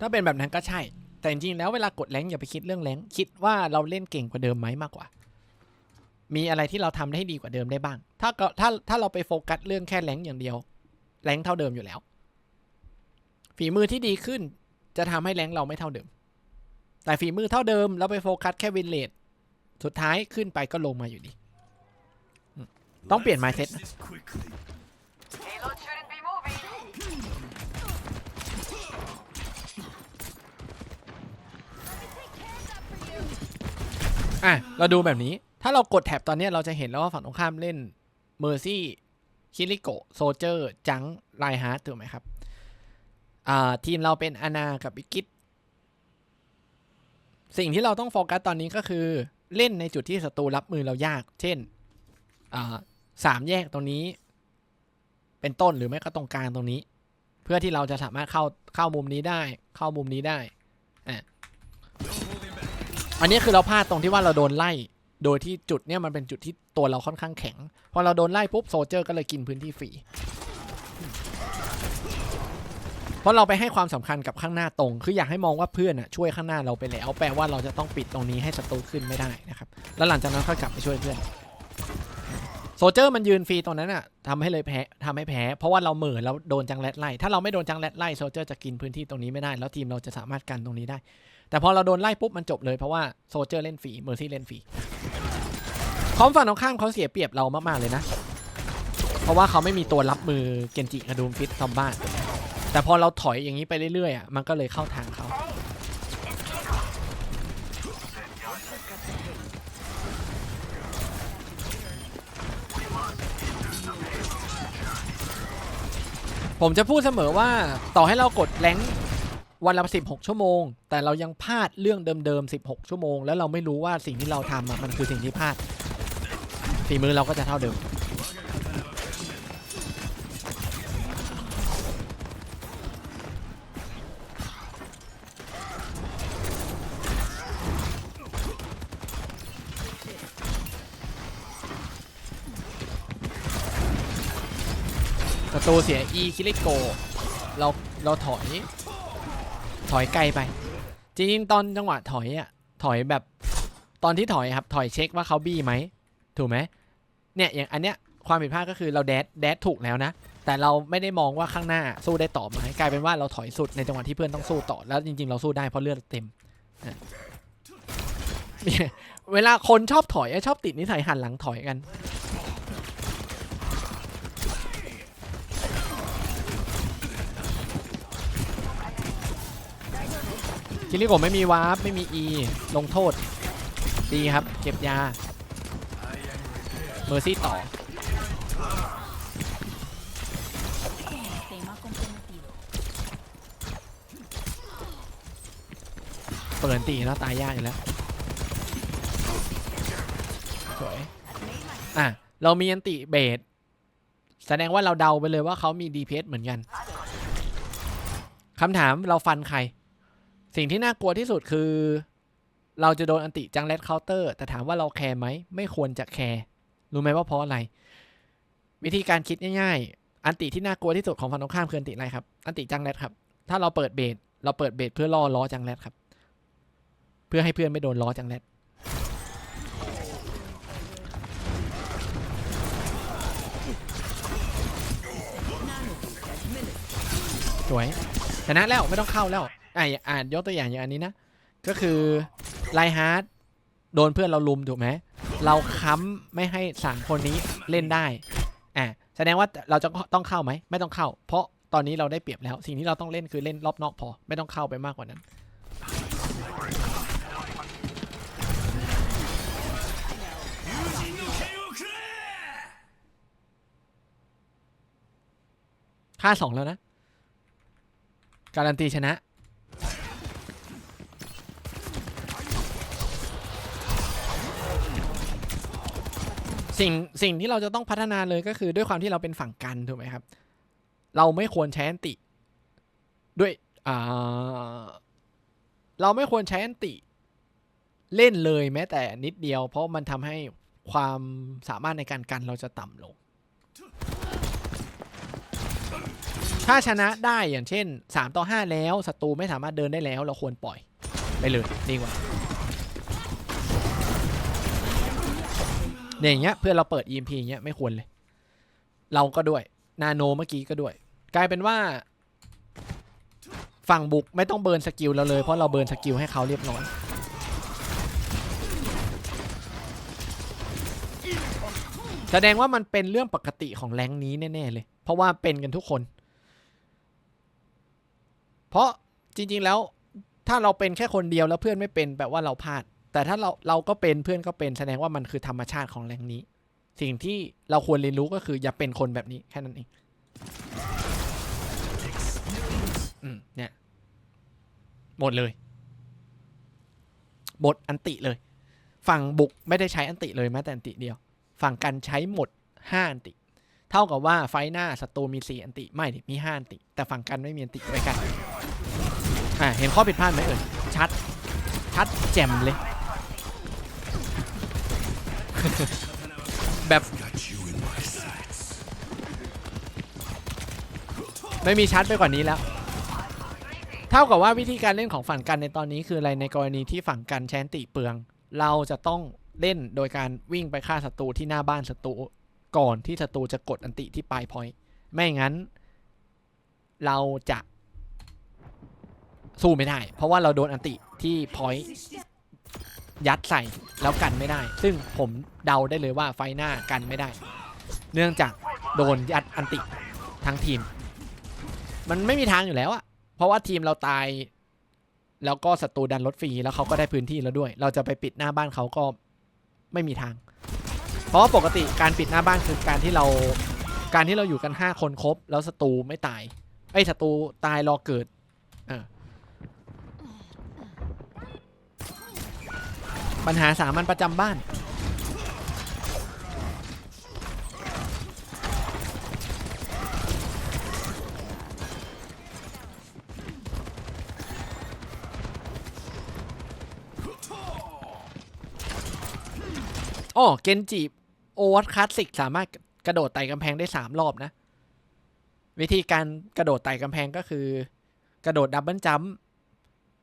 ถ้าเป็นแบบนั้นก็ใช่ แต่จริงๆแล้วเวลากดแรงอย่าไปคิดเรื่องแรงคิดว่าเราเล่นเก่งกว่าเดิมไหมมากกว่า มีอะไรที่เราทำได้ดีกว่าเดิมได้บ้าง ถ้าก็ถ้าถ้าเราไปโฟกัสเรื่องแค่แรงอย่างเดียว แรงเท่าเดิมอยู่แล้ว ฝีมือที่ดีขึ้นจะทำให้แรงเราไม่เท่าเดิม แต่ฝีมือเท่าเดิมเราไปโฟกัสแค่วินเลทสุดท้ายขึ้นไปก็ลงมาอยู่ดี ต้องเปลี่ยน mindset นะ This quickly. อะเราดูแบบนี้ถ้าเรากดแท็บตอนนี้เราจะเห็นแล้วว่าฝั่งตรงข้ามเล่นเมอร์ซี่คิริโกโซเจอร์จังไลฮาร์ถูกไหมครับอ่าทีมเราเป็นอานากับบิกิตสิ่งที่เราต้องโฟกัสตอนนี้ก็คือเล่นในจุดที่ศัตรูรับมือเรายาก เช่นอ่าสามแยกตรงนี้ เป็นต้นหรือไม่ก็ตรงกลางตรงนี้ เพื่อที่เราจะสามารถเข้าเข้ามุมนี้ได้ เข้ามุมนี้ได้ อันนี้คือเราพลาดตรงที่ว่าเราโดนไล่ โดยที่จุดเนี่ยมันเป็นจุดที่ตัวเราค่อนข้างแข็ง พอเราโดนไล่ปุ๊บโซเจอร์ก็เลยกินพื้นที่ฟรี เพราะเราไปให้ความสำคัญกับข้างหน้าตรง คืออยากให้มองว่าเพื่อนอะช่วยข้างหน้าเราไปแล้ว แปลว่าเราจะต้องปิดตรงนี้ให้ศัตรูขึ้นไม่ได้นะครับ แล้วหลังจากนั้นค่อยกลับไปช่วยเพื่อน โซเจอร์มันยืนฟรีตรงนั้นอะทำให้เลยแพ้ทำให้แพ้ เพราะว่าเราเหม่อแล้วโดนจังแรดไล่ ถ้าเราไม่โดนจังแรดไล่โซเจอร์จะกินพื้นที่ตรงนี้ไม่ได้ แล้วทีมเราจะสามารถกันตรงนี้ได้ แต่พอเราโดนไล่ปุ๊บมันจบเลยเพราะว่าโซเจอร์เล่นฟรีเมอร์ซี่เล่นฟรีคอมฝั่งตรงข้ามเขาเสียเปรียบเรามาก ๆ เลยนะ เพราะว่าเขาไม่มีตัวรับมือเกนจิกระดูมฟิตซอมบ้าแต่พอเราถอยอย่างนี้ไปเรื่อยๆอะมันก็เลยเข้าทางเขาผมจะพูดเสมอว่าต่อให้เรากดแรง วันละ 16 ชั่วโมง แต่เรายังพลาดเรื่องเดิมๆ 16 ชั่วโมง แล้วเราไม่รู้ว่าสิ่งที่เราทำมันคือสิ่งที่พลาดฝีมือเราก็จะเท่าเดิมศัตรูเสีย E คิริโก เรา เราถอย อยไกลไป จริงๆตอนจังหวะถอยอะถอยแบบตอนที่ถอยครับถอยเช็คว่าเขาบี้ไหมถูกไหมเนี่ยอย่างอันเนี้ยความผิดพลาดก็คือเราแดดแดดถูกแล้วนะ แต่เราไม่ได้มองว่าข้างหน้าสู้ได้ต่อไหมกลายเป็นว่าเราถอยสุดในจังหวะที่เพื่อนต้องสู้ต่อแล้วจริง ๆ เราสู้ได้เพราะเลือดเต็มเนี่ยเวลาคนชอบถอยชอบติดนิสัยหันหลังถอยกัน คิริโกไม่มีวาร์ปไม่มี E ลงโทษ ดีครับ เก็บยา เมอร์ซี่ต่อ เปิดตีแล้วตายยากอยู่แล้ว สวย อะ เรามีอันติเบสแสดงว่าเราเดาไปเลยว่าเขามี DPS เหมือนกัน คำถามเราฟันใคร สิ่งที่น่ากลัวที่สุดคือ เราจะโดนอันติจังเลดเคาน์เตอร์ แต่ถามว่าเราแคร์ไหม ไม่ควรจะแคร์ รู้ไหมว่าเพราะอะไร วิธีการคิดง่าย ๆ อันติที่น่ากลัวที่สุดของฝั่งตรงข้ามคืออันติอะไรครับ อันติจังเลดครับ ถ้าเราเปิดเบสเราเปิดเบสเพื่อล่อล้อจังเลดครับ เพื่อให้เพื่อนไม่โดนล้อจังเลดสวยชนะแล้วไม่ต้องเข้าแล้ว อะอ่านยกตัวอย่างอย่างอันนี้นะ ก็คือไลฮาร์ดโดนเพื่อนเราลุมถูกไหมเราค้ำไม่ให้สามคนนี้เล่นได้อะแสดงว่าเราจะต้องเข้าไหมไม่ต้องเข้า เพราะตอนนี้เราได้เปรียบแล้ว สิ่งที่เราต้องเล่นคือเล่นรอบนอกพอ ไม่ต้องเข้าไปมากกว่านั้น ค่าสองแล้วนะ การันตีชนะ สิ่งสิ่งที่เราจะต้องพัฒนาเลยก็คือด้วยความที่เราเป็นฝั่งกันถูกไหมครับ เราไม่ควรใช้อันติ ด้วยอ่าเราไม่ควรใช้อันติ เล่นเลยแม้แต่นิดเดียว เพราะมันทำให้ความสามารถในการกันเราจะต่ำลง ถ้าชนะได้อย่างเช่น 3 ต่อ 5 แล้วศัตรูไม่สามารถเดินได้แล้ว เราควรปล่อยไปเลยดีกว่า เนี่ยอย่างเงี้ยเพื่อนเราเปิด EMP อย่างเงี้ยไม่ควรเลย เราก็ด้วยนาโนเมื่อกี้ก็ด้วย กลายเป็นว่า ฝั่งบุกไม่ต้องเบิร์นสกิลเราเลยเพราะเราเบิร์นสกิลให้เขาเรียบร้อยแสดงว่ามันเป็นเรื่องปกติของแรงนี้แน่ๆเลย เพราะว่าเป็นกันทุกคน เพราะจริงๆแล้วถ้าเราเป็นแค่คนเดียวแล้วเพื่อนไม่เป็นแปลว่าเราพลาด แต่ถ้าเราเราก็เป็นเพื่อนก็เป็นแสดงว่ามันคือธรรมชาติของแรงนี้ สิ่งที่เราควรเรียนรู้ก็คืออย่าเป็นคนแบบนี้แค่นั้นเองอืมเนี่ยหมดเลยหมดอันติเลย ฝั่งบุกไม่ได้ใช้อันติเลยแม้แต่อันติเดียว ฝั่งกันใช้หมด5อันติ เท่ากับว่าไฟหน้าศัตรูมี 4 อันติ ไม่ดิมี5อันติ แต่ฝั่งกันไม่มีอันติไว้กัน อ่าเห็นข้อผิดพลาดไหมเอ่ยชัด ชัดแจ่มเลย แบบ ไม่มีชัดไปกว่านี้แล้ว เท่ากับว่าวิธีการเล่นของฝั่งกันในตอนนี้คืออะไรในกรณีที่ฝั่งกันแชนติเปลือง เราจะต้องเล่นโดยการวิ่งไปฆ่าศัตรูที่หน้าบ้านศัตรูก่อนที่ศัตรูจะกดอันติที่ปลายพอยต์ไม่งั้น เราจะสู้ไม่ได้ เพราะว่าเราโดนอันติที่พอยต์ ยัดใส่แล้วกันไม่ได้ ซึ่งผมเดาได้เลยว่าไฟหน้ากันไม่ได้ เนื่องจากโดนยัดอันติทั้งทีม มันไม่มีทางอยู่แล้วอะเพราะว่าทีมเราตาย แล้วก็ศัตรูดันรถฟรีแล้วเขาก็ได้พื้นที่แล้วด้วย เราจะไปปิดหน้าบ้านเขาก็ไม่มีทาง เพราะว่าปกติการปิดหน้าบ้านคือการที่เราการที่เราอยู่กัน 5 คนครบ แล้วศัตรูไม่ตายไอ้ศัตรูตายรอเกิด ปัญหาสามัญประจำบ้าน อ๋อ เกนจิโอวัตคลาสสิกสามารถกระโดดไต่กำแพงได้3รอบนะ วิธีการกระโดดไต่กำแพงก็คือ กระโดดดับเบิลจัมป์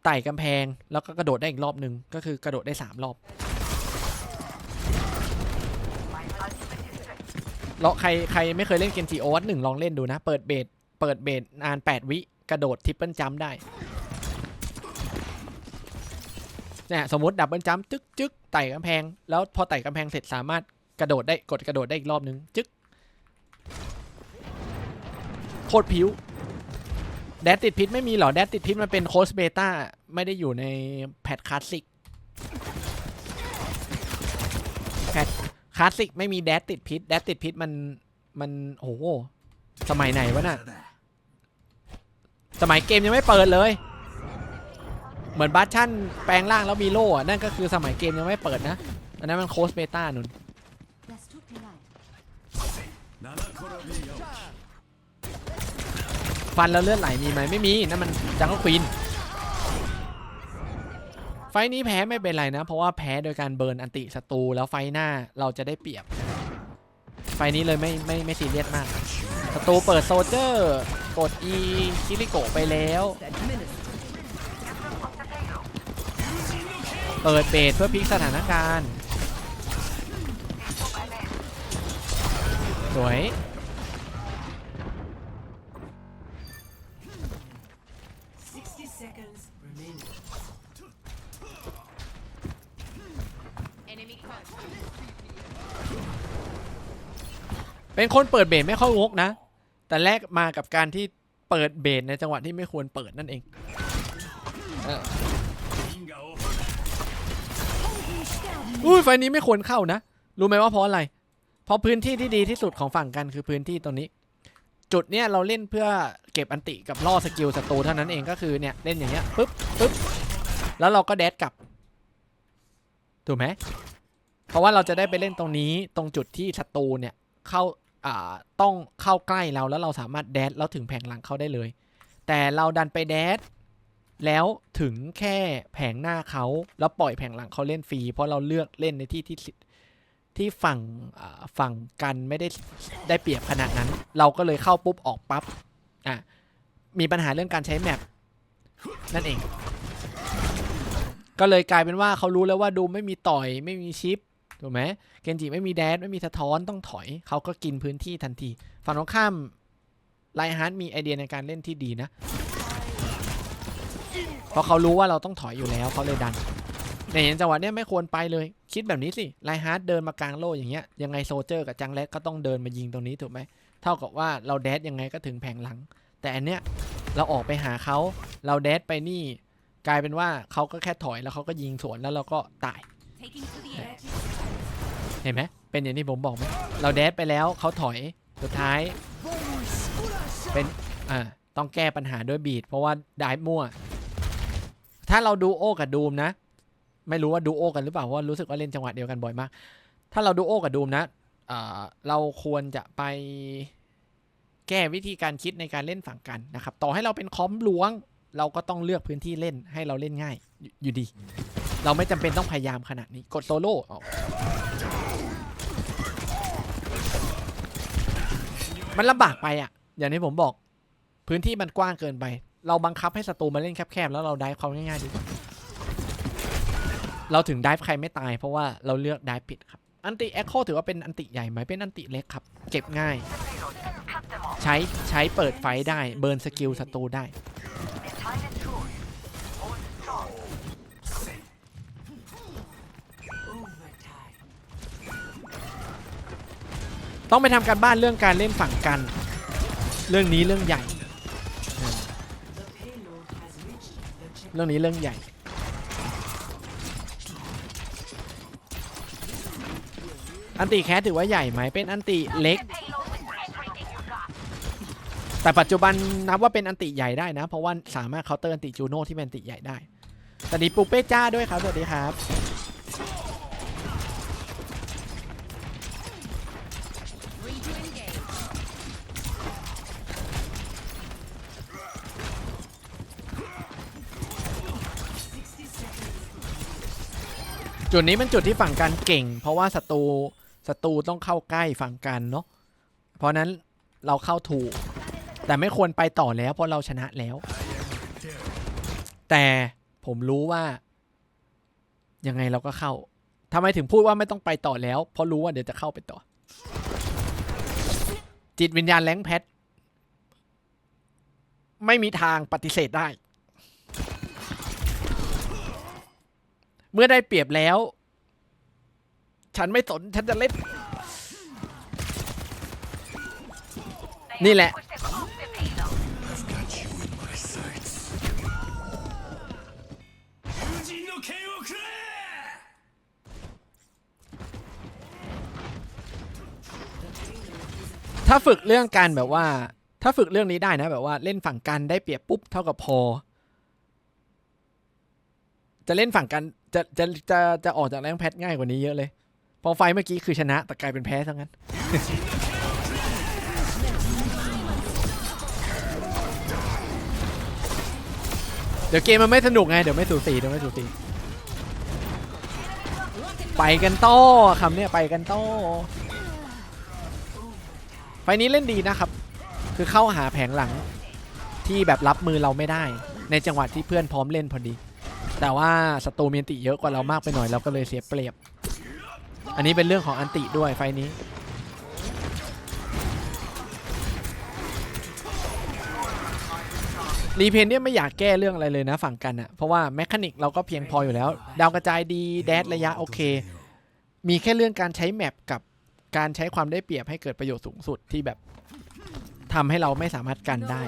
ไต่กำแพงแล้วก็กระโดดได้อีกรอบหนึ่งก็คือกระโดดได้ 3 รอบเราใครใครไม่เคยเล่นเกนจิโอวัตหนึ่งลองเล่นดูนะ เปิดเบสเปิดเบสนาน 8 วิกระโดดทริปเปิลจัมได้เนี่ยสมมติดับเบิลจัมจึ๊กจึ๊กไต่กำแพง แล้วพอไต่กำแพงเสร็จสามารถกระโดดได้กดกระโดดได้อีกรอบนึงจึ๊กโคตรผิว แดดติดพิษไม่มีเหรอ แดดติดพิษมันเป็นโค้ชเบต้าไม่ได้อยู่ในแพทคลาสสิกแพทคลาสสิกไม่มีแดดติดพิษ แดดติดพิษมันมันโอ้โหสมัยไหนวะน่ะ สมัยเกมยังไม่เปิดเลย เหมือนบัตชั่นแปลงร่างแล้วมีโล่นั่นก็คือสมัยเกมยังไม่เปิดนะ อันนั้นมันโค้ชเบต้านุ่น ฟันแล้วเลือดไหลมีไหมไม่มีนั่นมันจังก็ควีนไฟนี้แพ้ไม่เป็นไรนะ เพราะว่าแพ้โดยการเบิร์นอันติศัตรูแล้วไฟหน้าเราจะได้เปรียบ ไฟนี้เลยไม่ไม่ไม่ซีเรียสมากศัตรูเปิดโซลเจอร์กด E คิริโกะไปแล้วเปิดเบสเพื่อพลิกสถานการณ์ สวย seconds remaining. Enemy caught. เป็นคนเปิดเบสไม่ค่อยงกนะ แต่แรกมากับการที่เปิดเบสในจังหวะที่ไม่ควรเปิดนั่นเองเอออุ้ยไฟนี้ไม่ควรเข้านะ รู้ไหมว่าเพราะอะไร เพราะพื้นที่ที่ดีที่สุดของฝั่งกันคือพื้นที่ตรงนี้ จุดเนี้ยเราเล่นเพื่อเก็บอันติกับล่อสกิลศัตรูเท่านั้นเองก็คือเนี่ยเล่นอย่างเงี้ยปึ๊บปึ๊บแล้วเราก็แดดกลับถูกไหมเพราะว่าเราจะได้ไปเล่นตรงนี้ตรงจุดที่ศัตรูเนี่ยเข้าอ่าต้องเข้าใกล้เราแล้วเราสามารถแดดแล้วถึงแผงหลังเข้าได้เลย แต่เราดันไปแดดแล้วถึงแค่แผงหน้าเขาแล้วปล่อยแผงหลังเขาเล่นฟรีเพราะเราเลือกเล่นในที่ที่ ที่ฝั่งฝั่งกันไม่ได้ได้เปรียบขนาดนั้น เราก็เลยเข้าปุ๊บออกปั๊บอะมีปัญหาเรื่องการใช้แมปนั่นเอง ก็เลยกลายเป็นว่าเขารู้แล้วว่าดูไม่มีต่อยไม่มีชิปถูกไหมเกนจิไม่มีแดดไม่มีสะท้อนต้องถอย เขาก็กินพื้นที่ทันที ฝั่งตรงข้ามไลฮาร์ดมีไอเดียในการเล่นที่ดีนะ เพราะเขารู้ว่าเราต้องถอยอยู่แล้วเขาเลยดัน ในเห็นจังหวะเนี้ยไม่ควรไปเลย คิดแบบนี้สิไลฮาร์ดเดินมากลางโล่อย่างเงี้ยยังไงโซเจอร์กับจังแรดก็ต้องเดินมายิงตรงนี้ถูกไหมเท่ากับว่าเราแดดยังไงก็ถึงแผงหลัง แต่อันเนี้ยเราออกไปหาเขาเราแดดไปนี่ กลายเป็นว่าเขาก็แค่ถอยแล้วเขาก็ยิงสวนแล้วเราก็ตาย เห็นไหมเป็นอย่างที่ผมบอกไหมเราแดดไปแล้วเขาถอยสุดท้าย เป็นอ่าต้องแก้ปัญหาด้วยบีดเพราะว่าไดฟ์มั่ว ถ้าเราดูโอกับดูมนะ ไม่รู้ว่าดูโอกันหรือเปล่าเพราะว่ารู้สึกว่าเล่นจังหวะเดียวกันบ่อยมาก ถ้าเราดูโอกับดูมนะเราควรจะไปแก้วิธีการคิดในการเล่นฝั่งกันนะครับ ต่อให้เราเป็นคอมล้วง เราก็ต้องเลือกพื้นที่เล่นให้เราเล่นง่ายอยู่อยู่ดี เราไม่จำเป็นต้องพยายามขนาดนี้กดโซโล่ออกมันลำบากไปอะ อย่างที่ผมบอก พื้นที่มันกว้างเกินไป เราบังคับให้ศัตรูมาเล่นแคบๆแล้วเราได้เขาง่ายๆดีกว่า เราถึงได้ใครไม่ตายเพราะว่าเราเลือกได้ผิดครับ อันติเอ็กโคถือว่าเป็นอันติใหญ่ไหมเป็นอันติเล็กครับ เก็บง่าย ใช้ใช้เปิดไฟได้เบิร์นสกิลศัตรูได้ ต้องไปทำการบ้านเรื่องการเล่นฝั่งกัน เรื่องนี้เรื่องใหญ่ เรื่องนี้เรื่องใหญ่ อันติแคสถือว่าใหญ่ไหมเป็นอันติเล็ก แต่ปัจจุบันนับว่าเป็นอันติใหญ่ได้นะ เพราะว่าสามารถเคาน์เตอร์อันติจูโน่ที่เป็นอันติใหญ่ได้สวัสดีปูเป้จ้าด้วยครับสวัสดีครับ จุดนี้เป็นจุดที่ฝั่งกันเก่ง เพราะว่าศัตรู ศัตรูต้องเข้าใกล้ฝั่งกันเนาะเพราะนั้นเราเข้าถูก แต่ไม่ควรไปต่อแล้วเพราะเราชนะแล้ว แต่ผมรู้ว่า ยังไงเราก็เข้าทำไมถึงพูดว่าไม่ต้องไปต่อแล้ว เพราะรู้ว่าเดี๋ยวจะเข้าไปต่อ จิตวิญญาณแรงแพท ไม่มีทางปฏิเสธได้ เมื่อได้เปรียบแล้ว ฉันไม่สน ฉันจะเล่น นี่แหละ Push them off the payload. Fujin ถ้าฝึกเรื่องการแบบว่า ถ้าฝึกเรื่องนี้ได้นะ แบบว่าเล่นฝั่งกันได้เปรียบปุ๊บเท่ากับพอ จะเล่นฝั่งกันจะจะจะจะออกจากแรงแพทง่ายกว่านี้เยอะเลย พอไฟเมื่อกี้คือชนะ แต่กลายเป็นแพ้ซะงั้น เดี๋ยวเกมมันไม่สนุกไง เดี๋ยวไม่สูสีเดี๋ยวไม่สูสีไปกันโต้คำเนี้ยไปกันโต้ไฟนี้เล่นดีนะครับ คือเข้าหาแผงหลังที่แบบรับมือเราไม่ได้ ในจังหวะที่เพื่อนพร้อมเล่นพอดี แต่ว่าศัตรูมีนติเยอะกว่าเรามากไปหน่อยเราก็เลยเสียเปรียบ อันนี้เป็นเรื่องของอันติด้วยไฟนี้ รีเพนเนี่ยไม่อยากแก้เรื่องอะไรเลยนะฝั่งกันอะเพราะว่าแมคานิกเราก็เพียงพออยู่แล้ว ดาวกระจายดี แดดระยะโอเค มีแค่เรื่องการใช้แมปกับการใช้ความได้เปรียบให้เกิดประโยชน์สูงสุดที่แบบทำให้เราไม่สามารถกันได้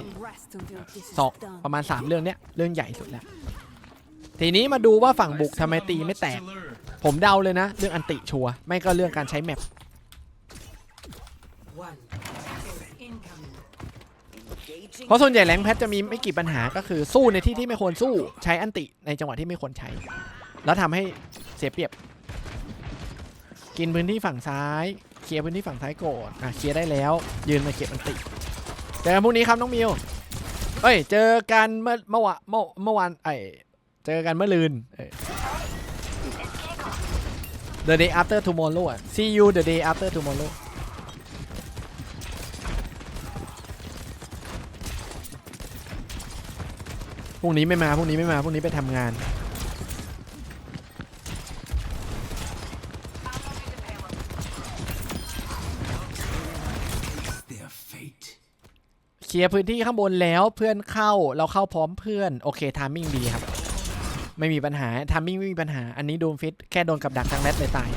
สองประมาณ 3 เรื่องเนี้ยเรื่องใหญ่สุดแล้ว ทีนี้มาดูว่าฝั่งบุกทำไมตีไม่แตก ผมเดาเลยนะ เรื่องอันติชัวไม่ก็เรื่องการใช้แมปเพราะส่วนใหญ่แรงแพทจะมีไม่กี่ปัญหาก็คือสู้ในที่ที่ไม่ควรสู้ใช้อันติในจังหวะที่ไม่ควรใช้ แล้วทำให้เสียเปรียบ กินพื้นที่ฝั่งซ้าย เคลียร์พื้นที่ฝั่งซ้ายก่อนอะเคลียร์ได้แล้ว ยืนมาเก็บอันติเจอกันพรุ่งนี้ครับน้องมิวเอ้ยเจอกันเมื่อเมื่อวานเมื่อวานไอยเจอกันเมื่อลืนเออ The day after tomorrow อะ see you the day after tomorrow พรุ่งนี้ไม่มาพรุ่งนี้ไม่มาพรุ่งนี้ไปทำงาน เคลียร์พื้นที่ข้างบนแล้วเพื่อนเข้าเราเข้าพร้อมเพื่อน โอเคทามมิ่งดีครับ ไม่มีปัญหาทามมิ่งไม่มีปัญหา อันนี้โดนฟิตแค่โดนกับดักทางแรดเลยตาย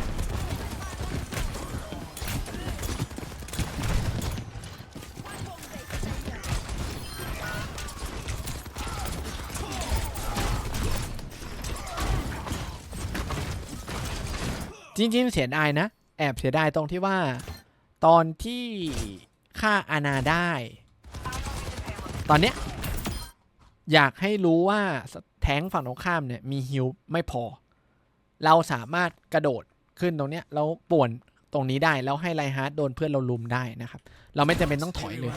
จริงๆ เสียดายนะ แอบเสียดายตรงที่ว่า ตอนที่ฆ่าอาณาได้ ตอนเนี้ยอยากให้รู้ว่า แทงฝั่งตรงข้ามเนี่ยมีฮิลไม่พอ เราสามารถกระโดดขึ้นตรงเนี้ยแล้วป่วนตรงนี้ได้แล้วให้ไลฮาร์ดโดนเพื่อนเราลุมได้นะครับ เราไม่จำเป็นต้องถอยเลย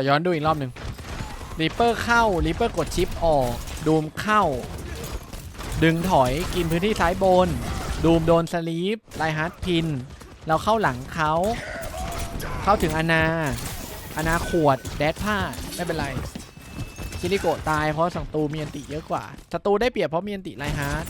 อย้อนดูอีกรอบหนึ่งรีเปอร์เข้ารีเปอร์กดชิปออก ดูมเข้า ดึงถอยกินพื้นที่ซ้ายบน ดูมโดนสลีปไลฮาร์ดพิน เราเข้าหลังเขา เข้าถึงอาณาอาณาขวด แดดผ้า ไม่เป็นไรคิริโกะตายเพราะสังตูมีอันติเยอะกว่าศัตรูได้เปรียบเพราะมีอันติไลฮาร์ด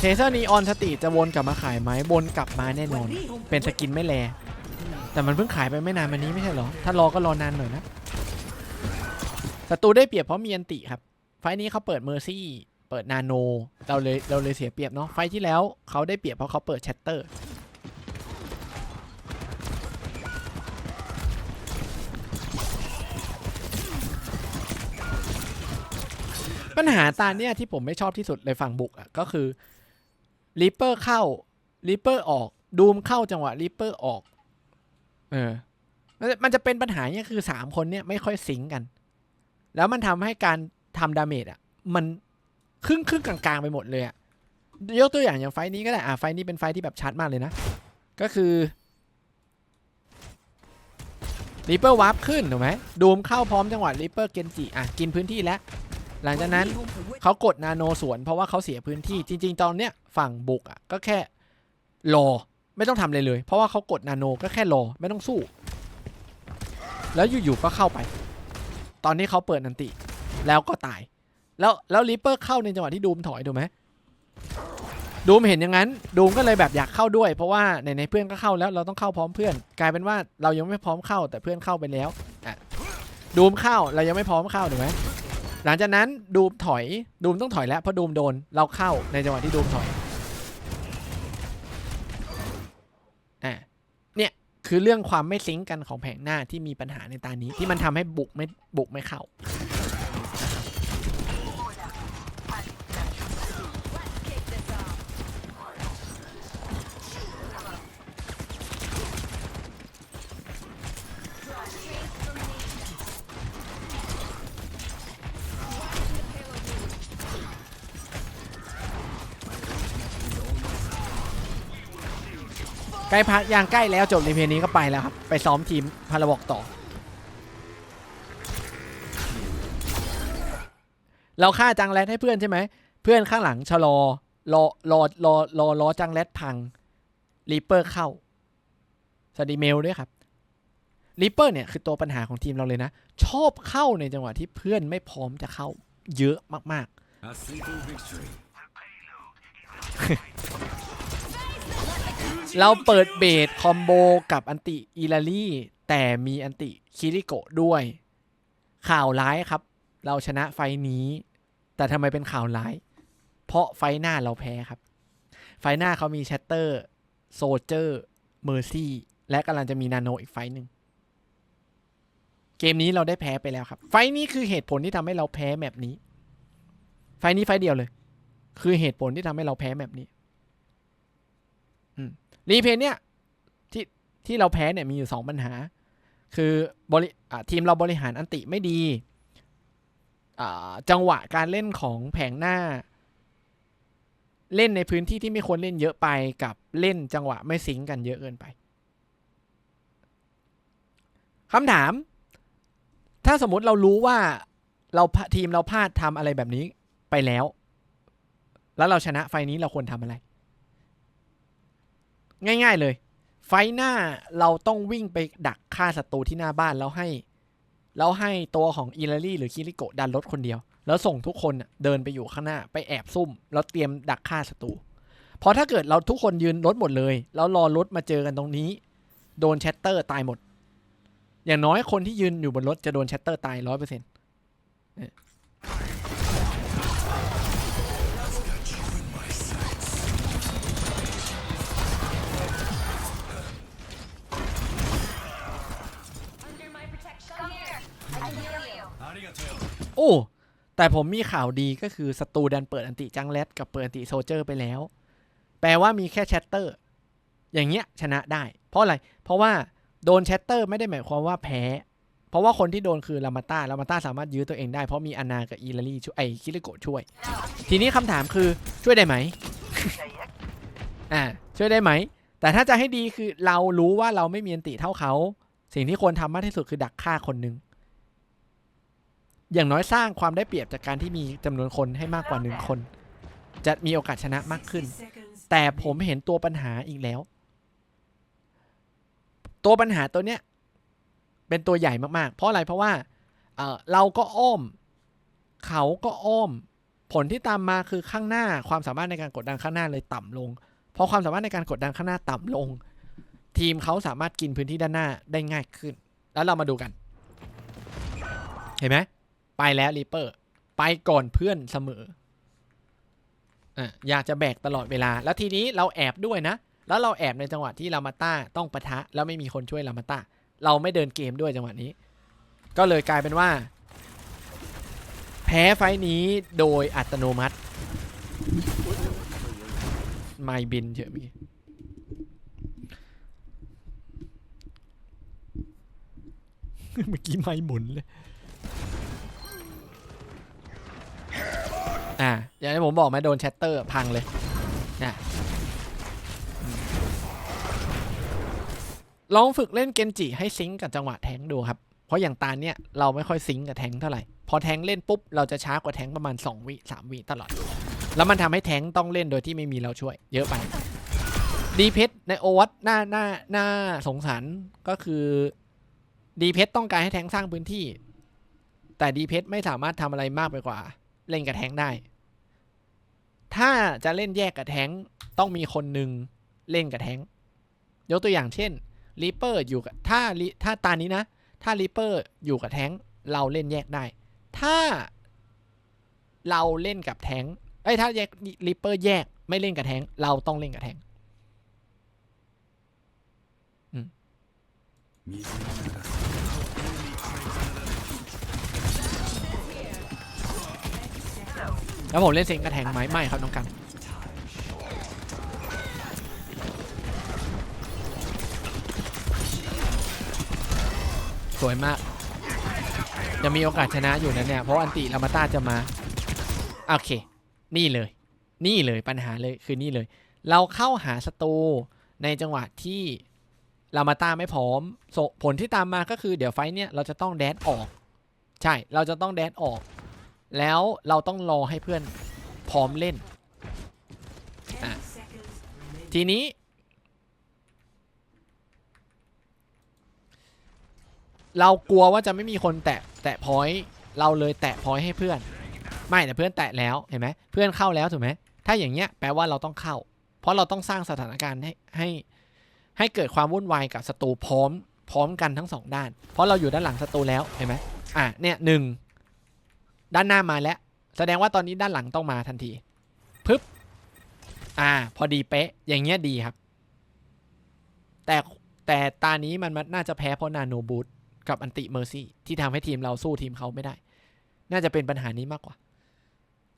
เทเซอร์นีออนสติจะวนกลับมาขายไหมวนกลับมาแน่นอน เป็นสกินไม่แล แต่มันเพิ่งขายไปไม่นานมานี้ไม่ใช่เหรอ ถ้ารอก็รอนานหน่อยนะศัตรูได้เปรียบเพราะมีอันติครับ ไฟนี้เขาเปิดเมอร์ซี่ เปิดนาโน เราเลยเราเลยเสียเปรียบเนาะ ไฟที่แล้วเขาได้เปรียบเพราะเขาเปิดแชตเตอร์ ปัญหาตาเนี่ยที่ผมไม่ชอบที่สุดเลยฝั่งบุกอะก็คือ ริปเปอร์เข้าริปเปอร์ออก ดูมเข้าจังหวะริปเปอร์ออก เออมันมันจะเป็นปัญหาเนี่ยคือสามคนเนี่ยไม่ค่อยซิงกัน แล้วมันทำให้การทำดาเมจอะ มันครึ่งครึ่งกลางๆ ไปหมดเลยอะ ยกตัวอย่างอย่างไฟนี้ก็ได้ อะ ไฟนี้เป็นไฟท์ที่แบบชัดมากเลยนะ ก็คือริปเปอร์วาร์ปขึ้นถูกไหมดูมเข้าพร้อมจังหวะริปเปอร์เกนจิอะ กินพื้นที่แล้ว หลังจากนั้นเขากดนาโนสวนเพราะว่าเขาเสียพื้นที่จริง ๆ ตอนเนี้ยฝั่งบุกอะก็แค่รอไม่ต้องทำอะไรเลย เพราะว่าเขากดนาโนก็แค่รอไม่ต้องสู้ แล้วอยู่ๆก็เข้าไป ตอนนี้เขาเปิดนันติ แล้วก็ตาย แล้วแล้วริปเปอร์เข้าในจังหวะที่ดูมถอยดูไหมดูมเห็นอย่างนั้นดูมก็เลยแบบอยากเข้าด้วย เพราะว่าในในเพื่อนก็เข้าแล้วเราต้องเข้าพร้อมเพื่อน กลายเป็นว่าเรายังไม่พร้อมเข้าแต่เพื่อนเข้าไปแล้วอะดูมเข้าเรายังไม่พร้อมเข้าถูกไหม หลังจากนั้นดูมถอยดูมต้องถอยแล้วเพราะดูมโดนเราเข้าในจังหวะที่ดูมถอยอะเนี่ยคือเรื่องความไม่ซิงกันของแผงหน้าที่มีปัญหาในตานี้ที่มันทำให้บุกไม่บุกไม่เข้า ใกล้พักยางใกล้แล้วจบในเพลงนี้ก็ไปแล้วครับ ไปซ้อมทีมพาราบอกต่อ เราฆ่าจังแรดให้เพื่อนใช่ไหม เพื่อนข้างหลังชะลอรอรอรอรอรอจังแรดพังรีเปอร์เข้าสวัสดีเมลด้วยครับรีเปอร์เนี่ยคือตัวปัญหาของทีมเราเลยนะ ชอบเข้าในจังหวะที่เพื่อนไม่พร้อมจะเข้าเยอะมาก A simple victory. ๆ เราเปิดเบสคอมโบกับอันติอีลารี่ แต่มีอันติคิริโกะด้วย ข่าวร้ายครับ เราชนะไฟล์นี้ แต่ทำไมเป็นข่าวร้าย เพราะไฟหน้าเราแพ้ครับ ไฟหน้าเขามีแชตเตอร์โซเจอร์เมอร์ซี่และกำลังจะมีนาโนอีกไฟหนึ่งเกมนี้เราได้แพ้ไปแล้วครับ ไฟนี้คือเหตุผลที่ทำให้เราแพ้แมปนี้ ไฟนี้ไฟเดียวเลย คือเหตุผลที่ทำให้เราแพ้แมปนี้ รีเพย์เนี่ยที่ที่เราแพ้เนี่ยมีอยู่สองปัญหา คือบริทีมเราบริหารอันติไม่ดีจังหวะการเล่นของแผงหน้า เล่นในพื้นที่ที่ไม่ควรเล่นเยอะไปกับเล่นจังหวะไม่ซิงกันเยอะเกินไปคำถาม ถ้าสมมติเรารู้ว่าเราทีมเราพลาดทำอะไรแบบนี้ไปแล้ว แล้วเราชนะไฟนี้เราควรทำอะไร ง่าย ๆเลย ไฟหน้าเราต้องวิ่งไปดักฆ่าศัตรูที่หน้าบ้านแล้วให้ แล้วให้ตัวของอิลารี่หรือคิริโกดันรถคนเดียว แล้วส่งทุกคนเดินไปอยู่ข้างหน้าไปแอบซุ่ม แล้วเตรียมดักฆ่าศัตรูเพราะถ้าเกิดเราทุกคนยืนรถหมดเลย แล้วรอรถมาเจอกันตรงนี้ โดนแชตเตอร์ตายหมด อย่างน้อยคนที่ยืนอยู่บนรถจะโดนแชตเตอร์ตายร้อยเปอร์เซ็นต์ โอ้ แต่ผมมีข่าวดีก็คือศัตรูดันเปิดอันติจังเลสกับเปิดอันติโซเจอร์ไปแล้ว แปลว่ามีแค่แชตเตอร์ อย่างเงี้ยชนะได้ เพราะอะไร เพราะว่าโดนแชตเตอร์ไม่ได้หมายความว่าแพ้ เพราะว่าคนที่โดนคือลามาต้าลามาต้าสามารถยื้อตัวเองได้เพราะมีอานากับอีลารีช่วยไอคิริโกะช่วย ทีนี้คำถามคือช่วยได้ไหมอ่าช่วยได้ไหม แต่ถ้าจะให้ดีคือเรารู้ว่าเราไม่มีอันติเท่าเขา สิ่งที่ควรทำมากที่สุดคือดักฆ่าคนหนึ่ง อย่างน้อยสร้างความได้เปรียบจากการที่มีจำนวนคนให้มากกว่าหนึ่งคน จะมีโอกาสชนะมากขึ้น แต่ผมเห็นตัวปัญหาอีกแล้ว ตัวปัญหาตัวเนี้ยเป็นตัวใหญ่มากๆ เพราะอะไรเพราะว่าเออเราก็อ้อม เขาก็อ้อม ผลที่ตามมาคือข้างหน้าความสามารถในการกดดันข้างหน้าเลยต่ำลงเพราะความสามารถในการกดดันข้างหน้าต่ำลง ทีมเขาสามารถกินพื้นที่ด้านหน้าได้ง่ายขึ้น แล้วเรามาดูกัน เห็นไหม ไปแล้วรีเปอร์ ไปก่อนเพื่อนเสมออะอยากจะแบกตลอดเวลา แล้วทีนี้เราแอบด้วยนะ แล้วเราแอบในจังหวะที่ลามาต้าต้องปะทะ แล้วไม่มีคนช่วยลามาต้าเราไม่เดินเกมด้วยจังหวะนี้ ก็เลยกลายเป็นว่า แพ้ไฟนี้โดยอัตโนมัติไม่บินเฉยเมื่อกี้เมื่อกี้ไม่หมุนเลย อ่าอย่างที่ผมบอกไหมโดนแชตเตอร์พังเลยนะลองฝึกเล่นเกนจิให้ซิงกับจังหวะแทงดูครับ เพราะอย่างตาเนี่ยเราไม่ค่อยซิงกับแทงเท่าไหร่ พอแทงเล่นปุ๊บเราจะช้ากว่าแทงประมาณ 2 วิ 3 วิตลอด แล้วมันทำให้แทงต้องเล่นโดยที่ไม่มีเราช่วย เยอะไป ดีเพชในโอวัตหน้าหน้าหน้าสงสารก็คือดีเพชต้องการให้แทงสร้างพื้นที่ แต่ดีเพชไม่สามารถทำอะไรมากไปกว่า เล่นกับแทงได้ ถ้าจะเล่นแยกกับแทงต้องมีคนหนึ่งเล่นกับแทงยกตัวอย่างเช่นรีเปอร์อยู่กับถ้าถ้าตานี้นะ ถ้ารีเปอร์อยู่กับแทงเราเล่นแยกได้ ถ้าเราเล่นกับแทงค์เอ้ยถ้าแยกรีเปอร์แยกไม่เล่นกับแทงเราต้องเล่นกับแทงค์水 แล้วผมเล่นเซ็งกับแทงไหมไม่ครับน้องกันสวยมาก จะมีโอกาสชนะอยู่นะเนี่ย เพราะอันติลามาต้าจะมา โอเค นี่เลย นี่เลยปัญหาเลยคือนี่เลย เราเข้าหาศัตรูในจังหวะที่ลามาต้าไม่พร้อม ผลที่ตามมาก็คือเดี๋ยวไฟเนี่ยเราจะต้องแดดออก ใช่ เราจะต้องแดดออก แล้วเราต้องรอให้เพื่อนพร้อมเล่น ทีนี้ เรากลัวว่าจะไม่มีคนแตะแตะพอยต์เราเลยแตะพอยต์ให้เพื่อน ไม่แต่เพื่อนแตะแล้วเห็นไหมเพื่อนเข้าแล้วถูกไหมถ้าอย่างเงี้ยแปลว่าเราต้องเข้า เพราะเราต้องสร้างสถานการณ์ให้ให้ให้เกิดความวุ่นวายกับศัตรูพร้อมพร้อมกันทั้งสองด้าน เพราะเราอยู่ด้านหลังศัตรูแล้วเห็นไหมอะเนี่ยหนึ่ง ด้านหน้ามาแล้ว แสดงว่าตอนนี้ด้านหลังต้องมาทันทีปึ๊บอ่า พอดีเป๊ะ อย่างเงี้ยดีครับ แต่แต่ตานี้มันมันน่าจะแพ้เพราะนาโนบูทกับอันติเมอร์ซี่ที่ทำให้ทีมเราสู้ทีมเขาไม่ได้ น่าจะเป็นปัญหานี้มากกว่า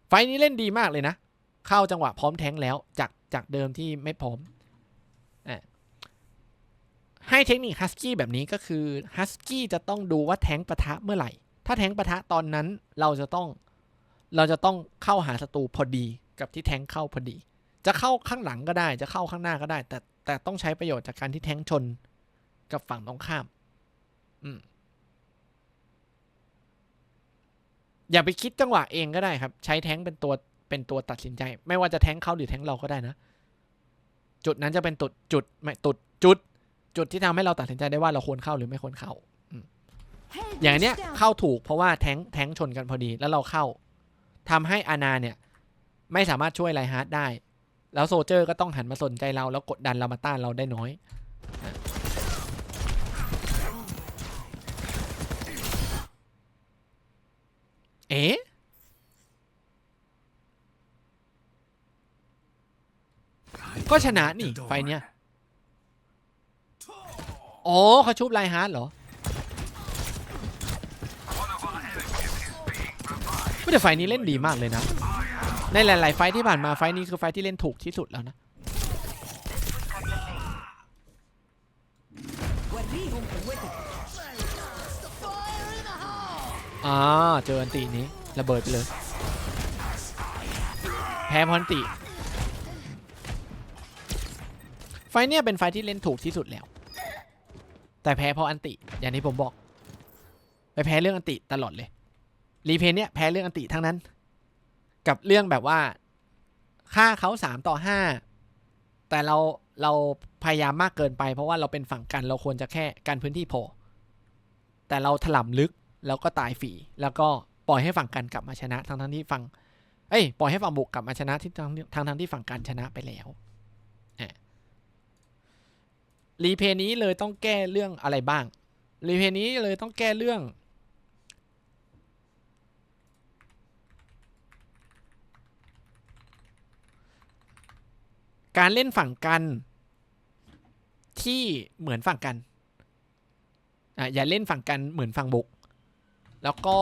ไฟล์นี้เล่นดีมากเลยนะ เข้าจังหวะพร้อมแทงแล้วจากจากเดิมที่ไม่พร้อมอให้เทคนิคฮัสกี้แบบนี้ก็คือฮัสกี้จะต้องดูว่าแทงค์ปะทะเมื่อไหร่ ถ้าแทงปะทะตอนนั้นเราจะต้องเราจะต้องเข้าหาศัตรูพอดีกับที่แทงเข้าพอดี จะเข้าข้างหลังก็ได้ จะเข้าข้างหน้าก็ได้ แต่แต่ต้องใช้ประโยชน์จากการที่แทงชนกับฝั่งตรงข้าม อืม อย่าไปคิดจังหวะเองก็ได้ครับ ใช้แทงเป็นตัวเป็นตัวตัดสินใจ ไม่ว่าจะแทงเขาหรือแทงเราก็ได้นะ จุดนั้นจะเป็นจุดจุดไม่จุดจุด จุดที่ทำให้เราตัดสินใจได้ว่าเราควรเข้าหรือไม่ควรเข้า อย่างเนี้ยเข้าถูกเพราะว่าแท้งแท้งชนกันพอดีแล้วเราเข้าทำให้อาณาเนี่ย ไม่สามารถช่วยไลฮาร์ดได้ แล้วโซเจอร์ก็ต้องหันมาสนใจเราแล้วกดดันเรามาต้านเราได้น้อยเอ๊ะก็ชนะนี่ไฟเนี้ย อ๋อเขาชุบไลฮาร์ดเหรอ แต่ไฟนี้เล่นดีมากเลยนะ ในหลาย ๆ ไฟที่ผ่านมาไฟนี้คือไฟที่เล่นถูกที่สุดแล้วนะอ่าเจออันตีนี้ระเบิดไปเลย แพ้พอนตีไฟเนี่ยเป็นไฟที่เล่นถูกที่สุดแล้ว แต่แพ้เพราะอันติ อย่างที่ผมบอก ไปแพ้เรื่องอันติตลอดเลย รีเพนเนี่ยแพ้เรื่องอันติทั้งนั้น กับเรื่องแบบว่าฆ่าเขาสามต่อห้าแต่เราเราพยายามมากเกินไป เพราะว่าเราเป็นฝั่งกันเราควรจะแค่กันพื้นที่พอแต่เราถล่ำลึกแล้วก็ตายฟรีแล้วก็ปล่อยให้ฝั่งกันกลับมาชนะทั้งทั้งที่ฝั่งเอ้ยปล่อยให้ฝั่งบุกกลับมาชนะที่ทั้งทั้งทั้งที่ฝั่งกันชนะไปแล้วรีเพย์นี้เลยต้องแก้เรื่องอะไรบ้าง รีเพย์นี้เลยต้องแก้เรื่อง การเล่นฝั่งกันที่เหมือนฝั่งกันอะอย่าเล่นฝั่งกันเหมือนฝั่งบุก แล้วก็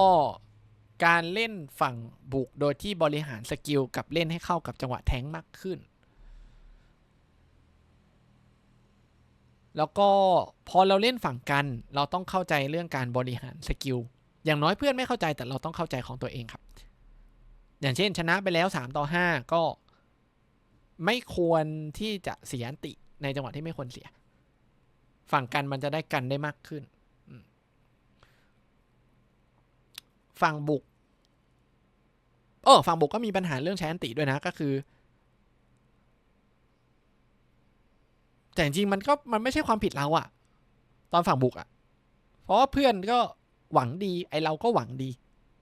การเล่นฝั่งบุกโดยที่บริหารสกิลกับเล่นให้เข้ากับจังหวะแทงมากขึ้น แล้วก็พอเราเล่นฝั่งกัน เราต้องเข้าใจเรื่องการบริหารสกิลอย่างน้อยเพื่อนไม่เข้าใจแต่เราต้องเข้าใจของตัวเองครับ อย่างเช่นชนะไปแล้ว 3 ต่อ 5 ก็ ไม่ควรที่จะเสียอันติในจังหวะที่ไม่ควรเสีย ฝั่งกันมันจะได้กันได้มากขึ้น ฝั่งบุกเออฝั่งบุกก็มีปัญหาเรื่องใช้อันติด้วยนะก็คือ แต่จริงๆมันก็มันไม่ใช่ความผิดเราอะตอนฝั่งบุกอะเพราะาเพื่อนก็หวังดีไอเราก็หวังดี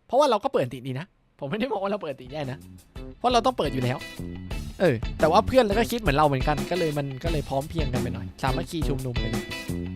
เพราะว่าเราก็เปิดติดีนะ ผมไม่ได้บอกว่าเราเปิดติแย่นะ เพราะเราต้องเปิดอยู่แล้ว เออแต่ว่าเพื่อนแล้วก็คิดเหมือนเราเหมือนกันก็เลยมันก็เลยพร้อมเพรียงกันไปหน่อย สามัคคีชุมนุมไปหน่อย